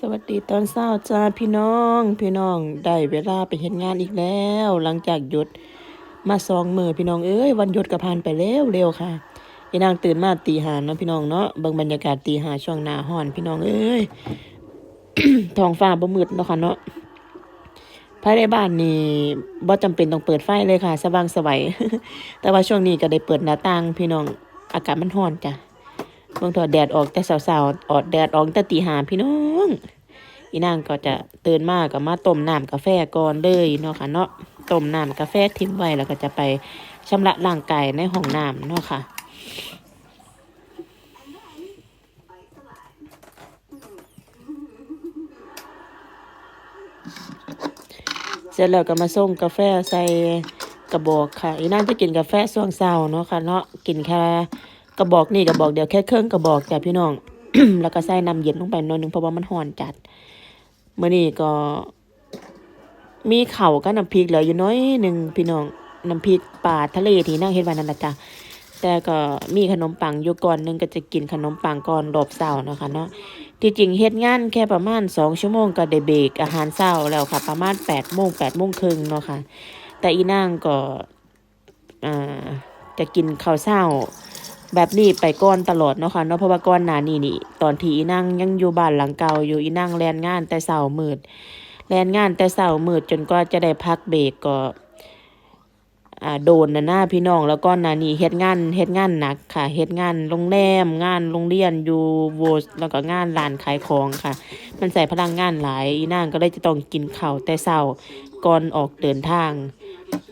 สวัสดีตอนเช้าจ้าพี่น้อง พี่น้องได้เวลาไปเฮ็ดงานอีกแล้ว หลังจากหยุดมาสองมือพี่น้องเอ้ยวันหยุดก็ผ่านไปเร็วเร็วค่ะอีนางตื่นมาตีหาเนาะพี่น้องเนาะเบิ่งบรรยากาศตีห้าช่วงหน้าร้อน พี่น้องเอ้ยท้องฟ้าบ่มืดเนาะค่ะเนาะภายในบ้านนี่บ่จำเป็นต้องเปิดไฟเลยค่ะ สว่างสวัยแต่ว่าช่วงนี้ก็ได้เปิดหน้าต่าง พี่น้องอากาศมันร้อนจ้ะ เบิ่งถอดแดดออกแต่สาวๆออดแดดออกแต่ตีหาพี่น้องอีนางก็จะตื่นมาก็มาต้มน้ำกาแฟก่อนเลยเนาะค่ะเนาะต้มน้ำกาแฟทิ้งไว้แล้วก็จะไปชำระร่างกายในห้องน้ำเนาะค่ะเสร็จแล้วก็มาส่งกาแฟใส่กระบอกค่ะอีนั่นจะกินกาแฟช่วงเช้าเนาะค่ะเนาะกินแค่ กระบอกนี่กระบอกเดียวแค่เครื่องกระบอกจ้ะพี่น้อง แล้วก็ใส่น้ำเย็นลงไปหน่อยหนึงเพราะว่ามันร้อนจัดเมื่อนี้ก็ มีเข่ากับน้ำพริกเหลืออยู่น้อยหนึ่งพี่น้องน้ำพริกปลาทะเลที่นั่งเฮ็ดว้นั่นแหละจ้ะแต่ก็มีขนมปังอยู่ก่อนหนึงก็จะกินขนมปังก่อนรอบเช้านะคะเนาะที่จริงเฮ็ดงานแค่ประมาณสองชั่วโมงก็ได้เบรกอาหารเช้าแล้วค่ะ ประมาณแปดโมงแปดโมงครึ่งเนาะค่ะ แต่อีนางก็จะกินข้าวเช้า แบบนี้ไปก่อนตลอดเนาะค่ะเนาะเพราะว่าก่อนหนานี้นี่ตอนที่อีนางยังอยู่บ้านหลังเก่าอยู่อีนางแลนงานแต่เช้ามืดแลนงานแต่เช้ามืดจนกว่าจะได้พักเบรกก็อ่าโดนนะหน้าพี่น้องแล้วก็นานี้เฮ็ดงานเฮ็ดงานหนักค่ะเฮ็ดงานโรงแรมงานโรงเรียนอยู่โวสแล้วก็งานร้านขายของค่ะ มันใส่พลังงานหลายอีนางก็เลยจะต้องกินข้าวแต่เช้าก่อนออกเดินทาง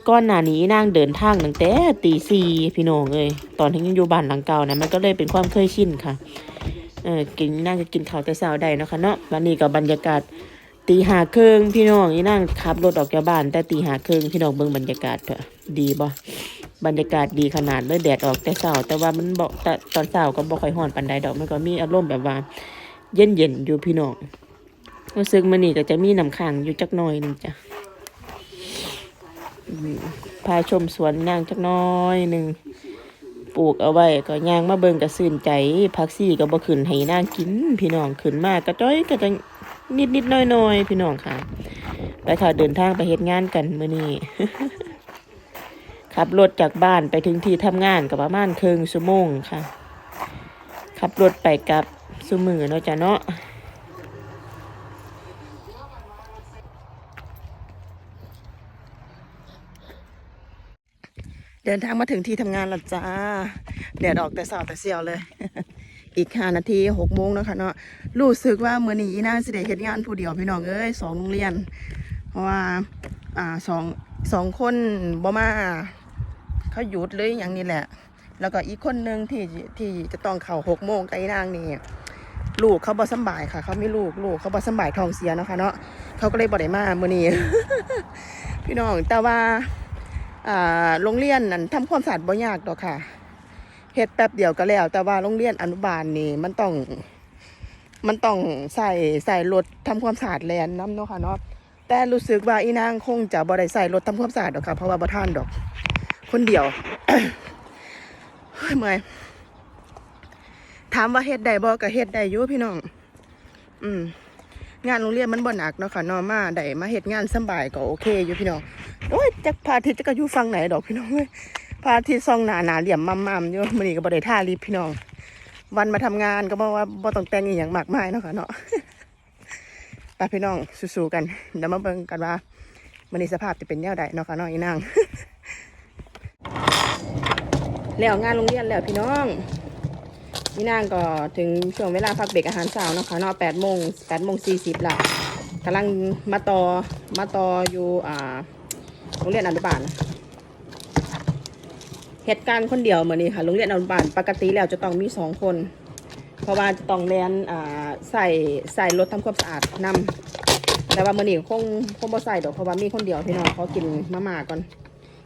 ก้อนหน้านี้นางเดินทางตั้งแต่ตีสี่พี่น้องเอ้ยตอนที่ยังอยู่บ้านหลังเก่านะมันก็เลยเป็นความเคยชินค่ะเออกินนางจะกินข้าวแต่เช้าได้เนาะคะเนาะวันนี้ก็บบรรยากาศตีหาครึ่งพี่น้องอีนางขับรถออกจากบ้าน แต่ตีหาครึ่งพี่น้องเบิ่งบรรยากาศเถอะดีบ่บรรยากาศดีขนาดเลยแดดออกแต่เช้าแต่ว่ามันบอกแต่ตอนเช้าก็บ่ค่อยร้อนปานใดดอกมันก็มีอารมณ์แบบว่า เย็นๆอยู่พี่น้องรู้สึกมื้อนี้ก็จะมีน้ำค้างอยู่จักหน่อยนึงจ้ะ พาชมสวนย่างจักน้อยหนึ่งปลูกเอาไว้ก็ย่างมาเบิ่งกระสื่นใจพักซี่ก็บ่ขึ้นให้นางกิน พี่น้องขึ้นมากกระจ้อยก็จะนิดนิดน้อยน้อยพี่น้องค่ะ ไปค่ะเดินทางไปเฮ็ดงานกันมื้อนี้ขับรถจากบ้านไปถึงที่ทำงานก็ประมาณครึ่งชั่วโมงค่ะขับรถไปกับสุมือเนาะจ้ะเนาะ เดินทางมาถึงที่ทำงานแล้วจ้าแดดออกแต่สาวแต่เสียวเลย อีกห้านาทีหกโมงแล้วค่ะเนาะรู้สึกว่าเมื่อนี้น่าสิได้เฮ็ดงานผู้เดียวพี่น้องเอ้ยสองโรงเรียน เพราะว่าอ่าสองสองคนบ่มาเขาหยุดเลยอย่างนี้แหละ แล้วก็อีกคนหนึ่งที่ที่จะต้องเข้าหกโมงกับอีนางนี่ลูกเขาบ่สบายค่ะ เขาไม่ลูกลูกเขาบ่สบายทองเสียนะคะเนาะเขาก็เลยบ่ได้มาเมื่อนี้พี่น้องแต่ว่า โรงเรียนนั้นทำความสะอาดบ่ยากดอกค่ะเฮ็ดแป๊บเดียวก็แล้ว แต่ว่าโรงเรียนอนุบาลนี่มันต้อง มันต้องใส่ใส่รถทำความสะอาดแลนน้ำเนาะค่ะเนาะแต่รู้สึกว่าอีนางคงจะบ่ได้ใส่รถทำความสะอาดดอกค่ะเพราะว่าบ่ท่านดอก คนเดียวเฮ้ยเมื่อยถามว่าเฮ็ดได้บ่ก็เฮ็ดได้อยู่พี่น้อง อืมงานโรงเรียนมันบ่หนักเนาะค่ะนอมาได้มาเฮ็ดงานสบายก็โอเคอยู่พี่น้อง โอ้ยจักพระอาทิตจะก็อยู่ฝั่งไหนดอกพี่น้องเว้ยพาทิตย์ส่องหนาหนาเหลี่ยมมั่มๆอยู่มื้อนี้ก็บ่ได้ท่ารีบพี่น้อง วันมาทำงานก็บอกว่าบ่ต้องแต่งอีหยังมากมายเนาะค่ะเนาะไปพี่น้องสู้ๆกันเดี๋ยวมาเบิ่งกันว่ามื้อนี้สภาพจะเป็นแนวใดเนาะค่ะเนาะอีนางแล้วงานโรงเรียนแล้วพี่น้องอีนางก็ถึงช่วงเวลาพักเบรกอาหารเช้าเนาะค่ะเนาะ8โมง8โมง40ละกำลังมาต่อมาต่ออยู่อ่า โรงเรียนอนุบาลเหตุการณ์คนเดียวเหมือนนี้ค่ะโรงเรียนอนุบาลปกติแล้วจะต้องมีสองคน เพราะว่าจะต้องเรียนใส่ใส่รถทำความสะอาดนำแต่ว่าเมื่อนี้คงคงบ่ใส่ดอกเพราะว่ามีคนเดียวพี่น้องเขากินมาม่าก่อน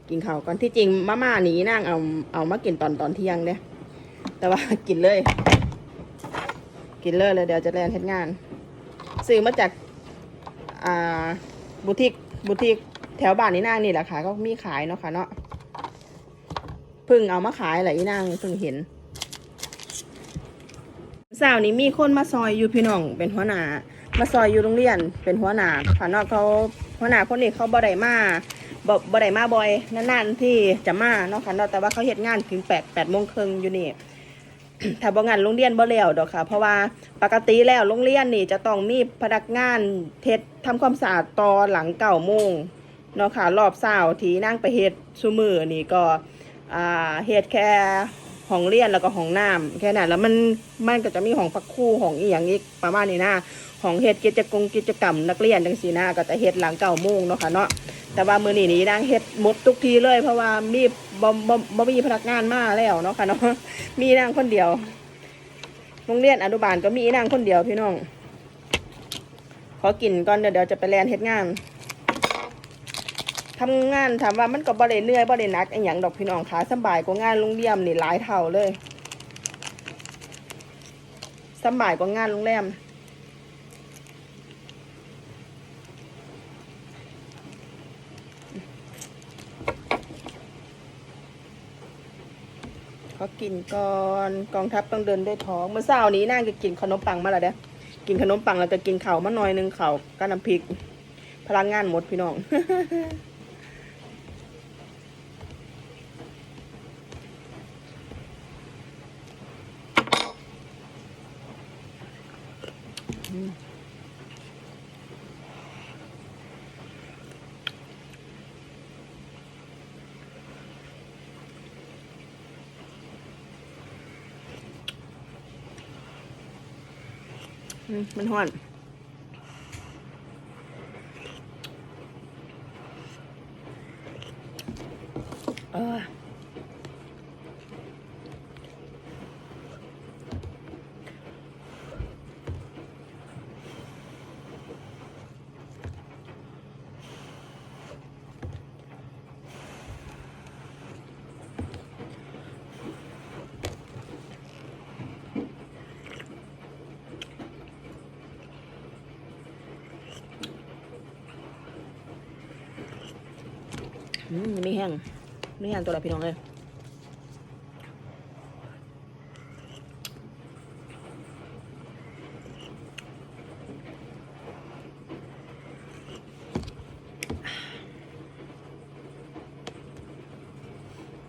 กินข้าวก่อนที่จริงมาม่านี้นั่งเอาเอามากินตอนตอนเที่ยงเนี่ยแต่ว่ากินเลย กินเลยเลยเดี๋ยวจะเรียนเฮ็ดงาน ซื้อมาจากอ่าบุติกบุติก แถวบ้านนี่นางนี่แหละค่ะ ก็มีขายเนาะค่ะเนาะเพิ่งเอามาขายแหละอีนางเพิ่งเห็นสาวนี้มีคนมาซอยอยู่พี่น้องเป็นหัวหน้ามาซอยอยู่โรงเรียนเป็นหัวหน้าค่ะเนาะเขาหัวหน้าคนนี้เขาบ่ได้มาบ่บ่ได้มาบ่อยนานๆที่จะมาเนาะค่ะเนาะแต่ว่าเขาเฮ็ดงานถึง8 8โมงครึ่งอยู่นี่ถ้าบ่งานโรงเรียนบ่แล้วดอกค่ะ เพราะว่าปกติแล้วโรงเรียนนี่จะต้องมีพนักงานเฮ็ดทำความสะอาดตอนหลังเก้าโมง เนาะค่ะรอบเช้าที่นั่งไปเฮ็ดซุมือนี่ก็อ่าเฮ็ดแค่ห้องเรียนแล้วก็ห้องน้ำแค่นั้นแล้วมันมันก็จะมีห้องพักคู่ห้องอีหยังอีกประมาณนี้นะห้องเฮ็ดกิจกรรมกิจกรรมนักเรียนจังซี่นะก็จะเฮ็ดหลังเก้าโมงเนาะค่ะเนาะแต่ว่ามือนี้นี่นางเฮ็ดหมดทุกทีเลย เพราะว่ามีบ่บ่บ่มีพนักงานมาแล้วเนาะค่ะเนาะมีนางคนเดียวโรงเรียนอนุบาลก็มีนางคนเดียวพี่น้องขอกินก่อนเดี๋ยวเดี๋ยวจะไปแลนเฮ็ดงาน ทำงานถามว่ามันก็บ่ได้เหนื่อยบ่ได้หนักอหย่างดอกพี่น้องค่ะสบายกว่างานโรงเรียนนี่หลายเท่าเลยสบายกว่างานโรงแรมขอกินก่อนกองทัพต้องเดินด้วยท้องเมื่อเช้านี้นางก็กินขนมปังมาแล้วเด้กินขนมปังแล้วก็กินข้ามาหน่อยหนึงข้ากับน้ำพริก พลังงานหมดพี่น้อง อื มันห่อน เออ อืมยังไม่แห้งไม่แห้งตัวละพี่น้องเลย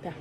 จ้ะ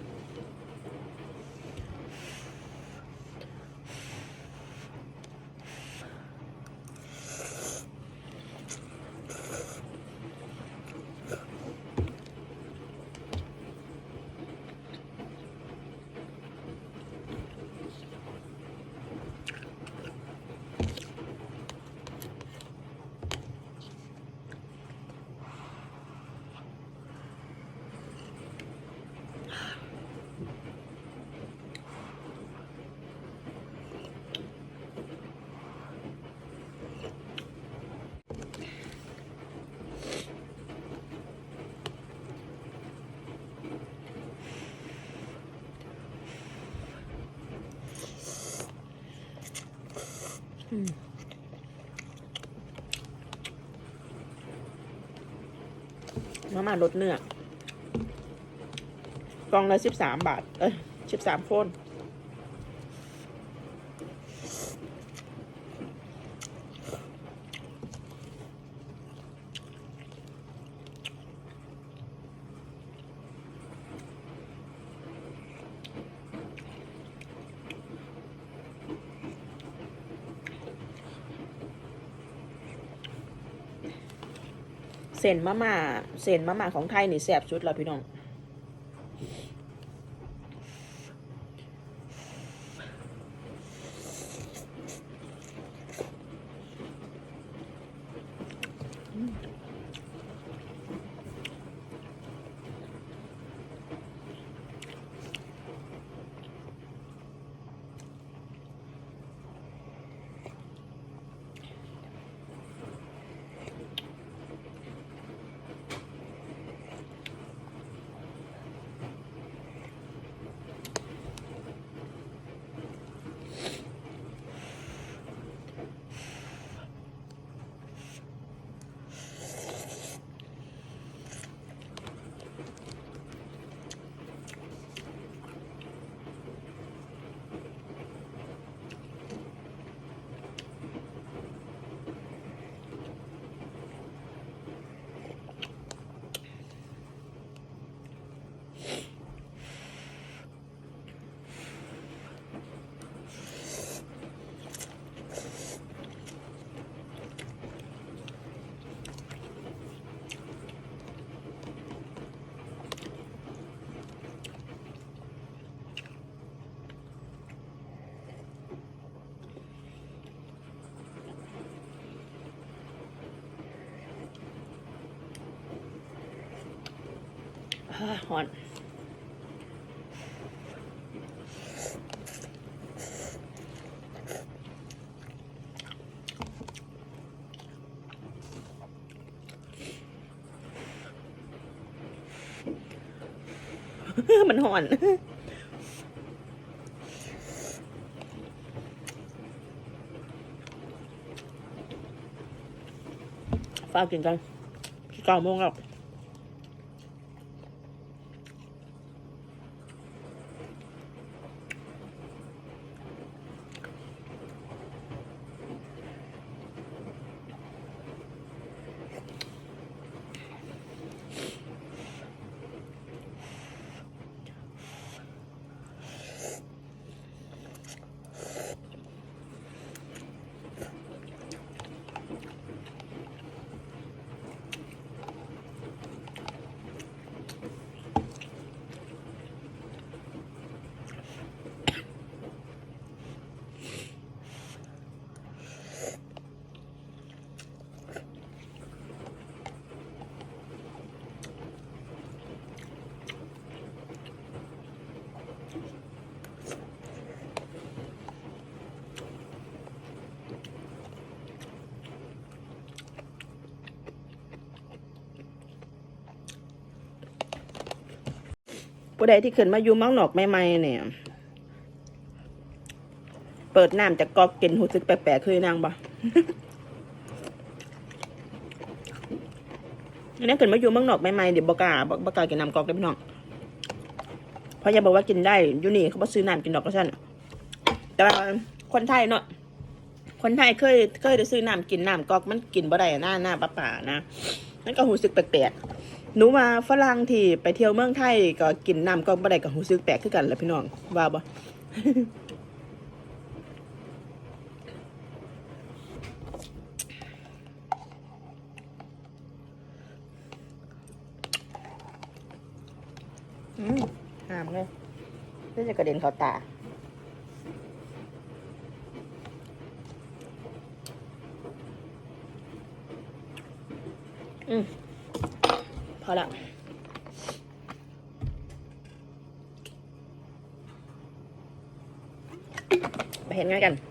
มาม่ารสเนื้อกล่องละสิบสามบาท เอ้ยสิบสามโคน ส้นมะม่าเส้นมะม่าของไทยนี่แซ่บสุดแล้วพี่น้อง หอนมันหอนฟ้ากินกันเก้าโมงแล้ว ผู้ใดที่ขึ้นมาอยู่มืองนอกใหม่ๆเนี่ย เปิดน้ำจากกอกกินหูซึกแปลกๆคือนางบ่อันนี้ขึ้นมาอยู่เมืองนอกใหม่ๆเดี๋ยวบกาบกากินน้ำกอกได้พี่น้องเพราะยายบอกว่ากินได้อยู่นี่เขาบอกซื้อน้ำกินดอกก็สั่นแต่ว่าคนไทยเนาะคนไทยเคยเคยได้ซื้อน้ำกินน้ำกอกมันกินบ่ได้หน้าหน้าปลาป่านะนั่นก็หูซึกแปลกๆ หนูมาฝรั่งที่ไปเที่ยวเมืองไทย ก็กินน้ำก็บ่ได้กับหูซึกแปลกคือกันแหละพี่น้องว่าบ่อืมหามเลยเพื่อจะกระเด็นเขาตา อืม อละไปเห็นง่ายกัน